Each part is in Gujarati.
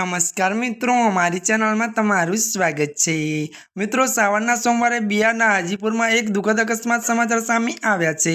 નમસ્કાર મિત્રો અમારી ચેનલમાં તમારું સ્વાગત છે. મિત્રો સાવરના સોમવારે બિહારના હાજીપુરમાં એક દુઃખદ અકસ્માત સમાચાર સામે આવ્યા છે.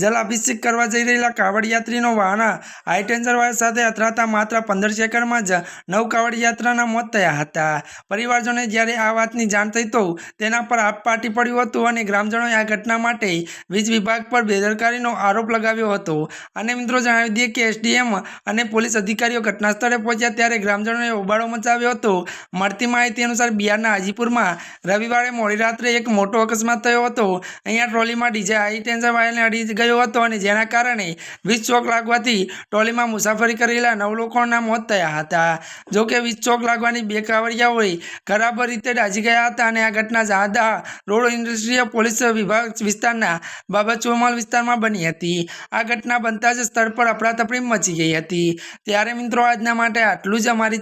જલાભિષેક કરવા જઈ રહેલા કાવડ યાત્રીનો વાહન હાઈ ટેન્શન વાયર સાથે અથડાતા માત્ર પંદર સેકન્ડમાં જ નવ કાવડ યાત્રાના મોત થયા હતા. પરિવારજોને જ્યારે આ વાતની જાણ થઈ તો તેના પર આપ પાટી પડ્યું હતું અને ગ્રામજનોએ આ ઘટના માટે વીજ વિભાગ પર બેદરકારીનો આરોપ લગાવ્યો હતો. અને મિત્રો, જણાવી દઈએ કે એસડીએમ અને પોલીસ અધિકારીઓ ઘટના સ્થળે પહોંચ્યા ત્યારે ગ્રામજનોએ હોબાળો મચાવ્યો હતો. મળતી માહિતી અનુસાર બિહારના હાજીપુરમાં રવિવારે મોડી રાત્રે એક મોટો અકસ્માત થયો હતો. અહીંયા ટ્રોલીમાં ડીજે હાઈ ટેન્શન વાયરને અડી ગયો હતો અને જેના કારણે વીજ ચોક લાગવાથી ટ્રોલીમાં મુસાફરી કરેલા નવ લોકોના મોત થયા હતા. જોકે વીજ ચોક લાગવાની બે કાવડિયાઓએ ખરાબ રીતે દાઝી ગયા હતા અને આ ઘટના જાદા રોડ ઇન્ડસ્ટ્રીયલ પોલીસ વિભાગ વિસ્તારના બાબત ચોમાલ વિસ્તારમાં બની હતી. આ ઘટના બનતા જ સ્થળ પર અફડાતફડી મચી ગઈ હતી. ત્યારે મિત્રો, આજના માટે આટલું જ. અમારી